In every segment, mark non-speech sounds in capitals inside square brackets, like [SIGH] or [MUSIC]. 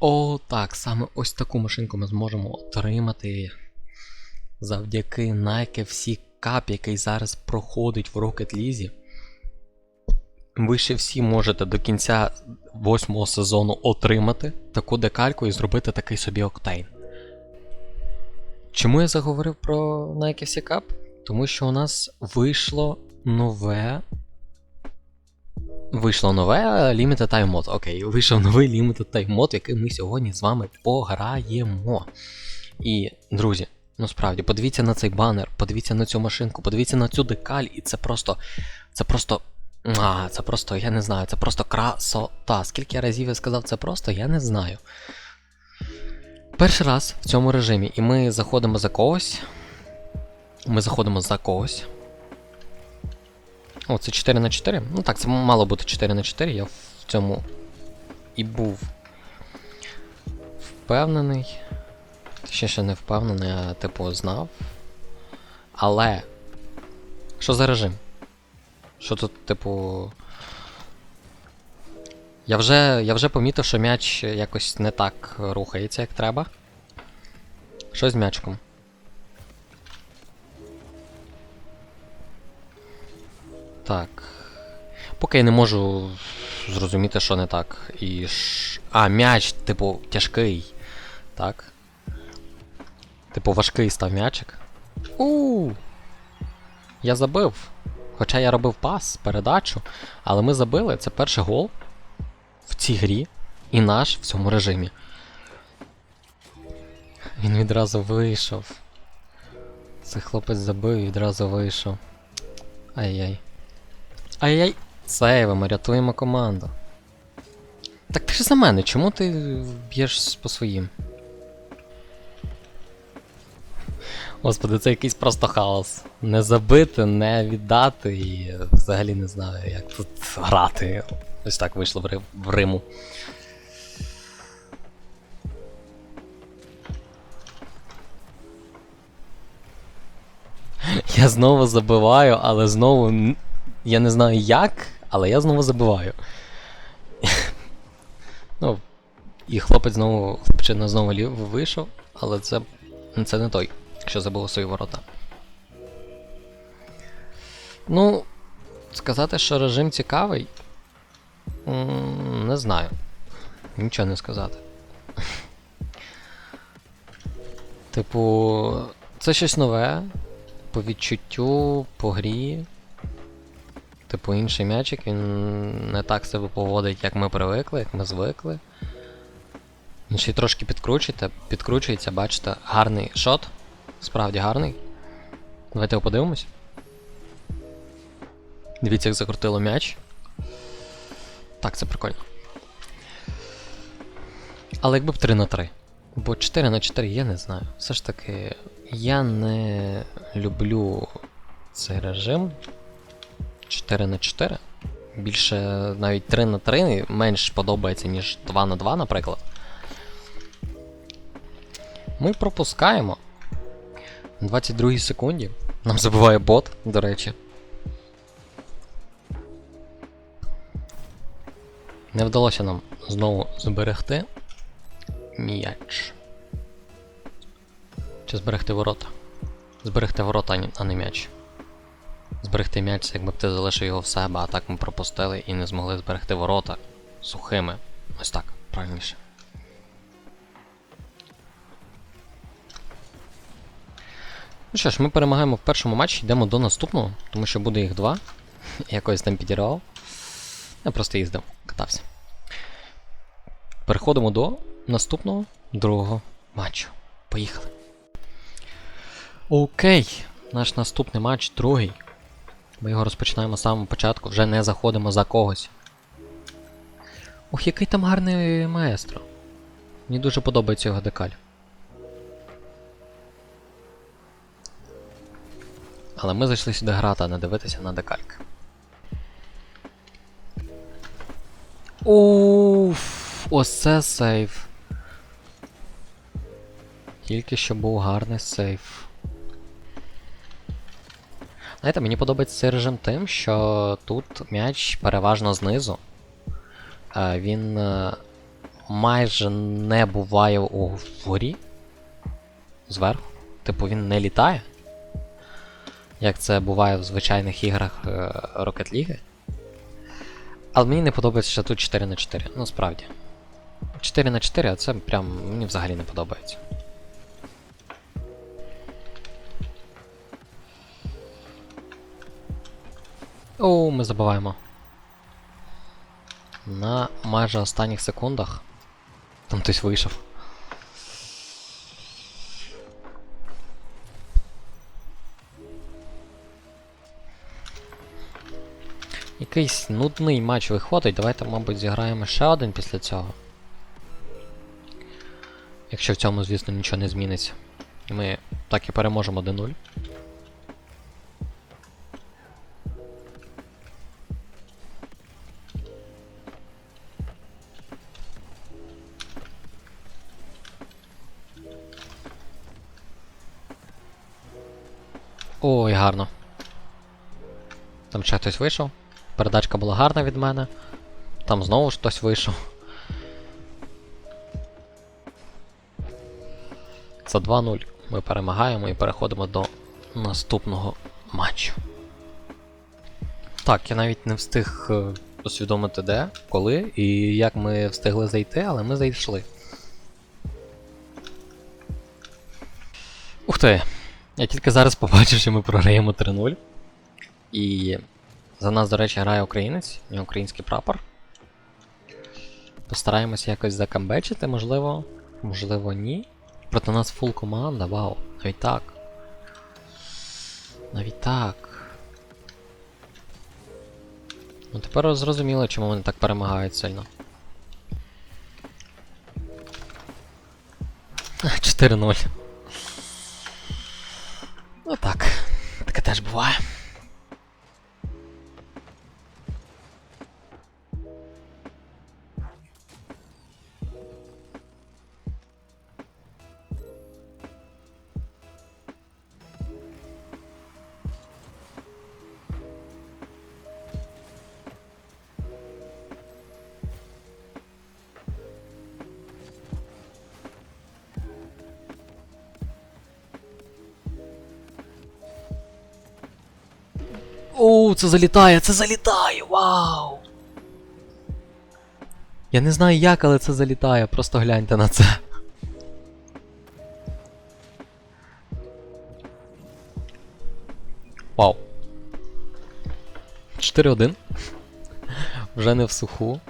О, так, саме ось таку машинку ми зможемо отримати завдяки Nike всі кап, який зараз проходить в Rocket League. Ви ще всі можете до кінця восьмого сезону отримати таку декальку і зробити такий собі октейн. Чому я заговорив про Nike всі кап? Тому що у нас вийшло нове. Вийшло нове Limited Time Mod. Окей, вийшов новий Limited Time Mod, який ми сьогодні з вами пограємо. І, друзі, ну справді, подивіться на цей банер, подивіться на цю машинку, подивіться на цю декаль, і це просто. Це просто. А, це просто, я не знаю, це просто красота. Скільки разів я сказав це просто, я не знаю. Перший раз в цьому режимі, і ми заходимо за когось. Ми заходимо за когось. О, це 4 на 4. Ну так, це мало бути 4 на 4, я в цьому і був впевнений. Ще ще не впевнений, а типу знав. Але. Що за режим? Що тут, типу. Я вже, я вже помітив, що м'яч якось не так рухається, як треба. Що з м'ячиком? Так. Поки я не можу зрозуміти, що не так. І ш... А, м'яч, типу, тяжкий. Так. Типу, важкий став м'ячик. У. Я забив. Хоча я робив пас, передачу, але ми забили. Це перший гол в цій грі і наш в цьому режимі. Він відразу вийшов. Цей хлопець забив і відразу вийшов. Ай-яй. Ай-яй. Сейвимо, рятуємо команду. Так ти ж за мене, чому ти б'єш по своїм? Господи, це якийсь просто хаос. Не забити, не віддати і взагалі не знаю, як тут грати. Ось так вийшло в, Ри- в Риму. Я знову забиваю, але знову. Я не знаю як, але я знову забиваю. ну, і хлопець знову, хлопчина знову лів вийшов, але це, це не той, що забив у свої ворота. Ну, сказати, що режим цікавий. Не знаю. Нічого не сказати. Типу, це щось нове. По відчуттю, по грі. Типу, інший м'ячик, він не так себе поводить, як ми привикли, як ми звикли. Він ще й трошки підкручується, підкручується, бачите, гарний шот. Справді гарний. Давайте його подивимось. Дивіться, як закрутило м'яч. Так, це прикольно. Але якби б 3 на 3. Бо 4 на 4 я не знаю. Все ж таки, я не люблю цей режим. 4 на 4. Більше навіть 3 на 3 менш подобається, ніж 2 на 2, наприклад. Ми пропускаємо. На 22 секунді. Нам забиває бот, до речі. Не вдалося нам знову зберегти м'яч. Чи зберегти ворота? Зберегти ворота, а не м'яч. Зберегти м'яч, якби б ти залишив його в себе, а так ми пропустили і не змогли зберегти ворота сухими. Ось так, правильніше. Ну що ж, ми перемагаємо в першому матчі, йдемо до наступного, тому що буде їх два. [LAUGHS] Якось там підірвав. Я просто їздив, катався. Переходимо до наступного другого матчу. Поїхали. Окей, наш наступний матч другий. Ми його розпочинаємо з самого початку, вже не заходимо за когось. Ох, який там гарний маестро. Мені дуже подобається його декаль. Але ми зайшли сюди грати, а не дивитися на декальки. Уф, ось це сейф. Тільки що був гарний сейф. Знаєте, мені подобається цей режим тим, що тут м'яч переважно знизу. Е, Він е, майже не буває у вгорі. Зверху. Типу він не літає. Як це буває в звичайних іграх е, Rocket League. Але мені не подобається, що тут 4 на 4 Ну справді. 4 на 4 а це прям мені взагалі не подобається. О, ми забуваємо. На майже останніх секундах. Там хтось вийшов. Якийсь нудний матч виходить. Давайте, мабуть, зіграємо ще один після цього. Якщо в цьому, звісно, нічого не зміниться. І Ми так і переможемо 1-0. Ой, гарно. Там ще хтось вийшов. Передачка була гарна від мене. Там знову ж хтось вийшов. Це 2-0. Ми перемагаємо і переходимо до наступного матчу. Так, я навіть не встиг е, усвідомити де, коли і як ми встигли зайти, але ми зайшли. Ух ти! Я тільки зараз побачив, що ми програємо 3-0. І за нас, до речі, грає українець, і український прапор. Постараємося якось закамбечити, можливо. Можливо, ні. Проти нас фул команда, вау. Навіть так. Навіть так. Ну тепер зрозуміло, чому вони так перемагають сильно. [LAUGHS] 4-0. boy. Це залітає, це залітає! Вау! Я не знаю як, але це залітає, просто гляньте на це. Вау. 4-1. Вже не в суху.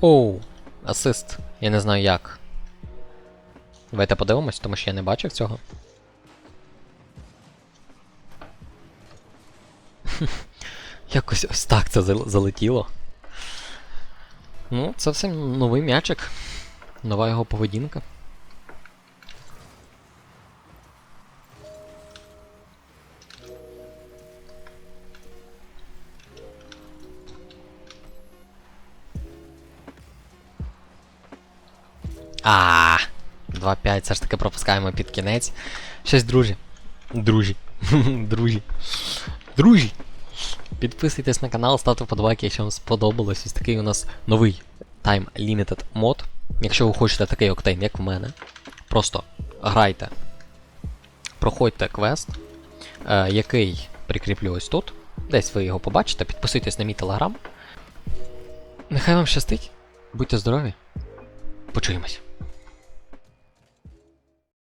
Оу, асист. Я не знаю як. Давайте подивимось, тому що я не бачив цього. [LAUGHS] Якось ось так це залетіло. Ну, це все новий м'ячик. Нова його поведінка. А, 2-5, все ж таки пропускаємо під кінець. Щось, друзі. Друзі. [LAUGHS] Друзі. Друзі. Підписуйтесь на канал, ставте вподобайки, якщо вам сподобалось. Ось такий у нас новий Time Limited мод. Якщо ви хочете такий октейн, як в мене, просто грайте, проходьте квест, е, який прикріплю ось тут. Десь ви його побачите, підписуйтесь на мій телеграм. Нехай вам щастить. Будьте здорові. Почуємось.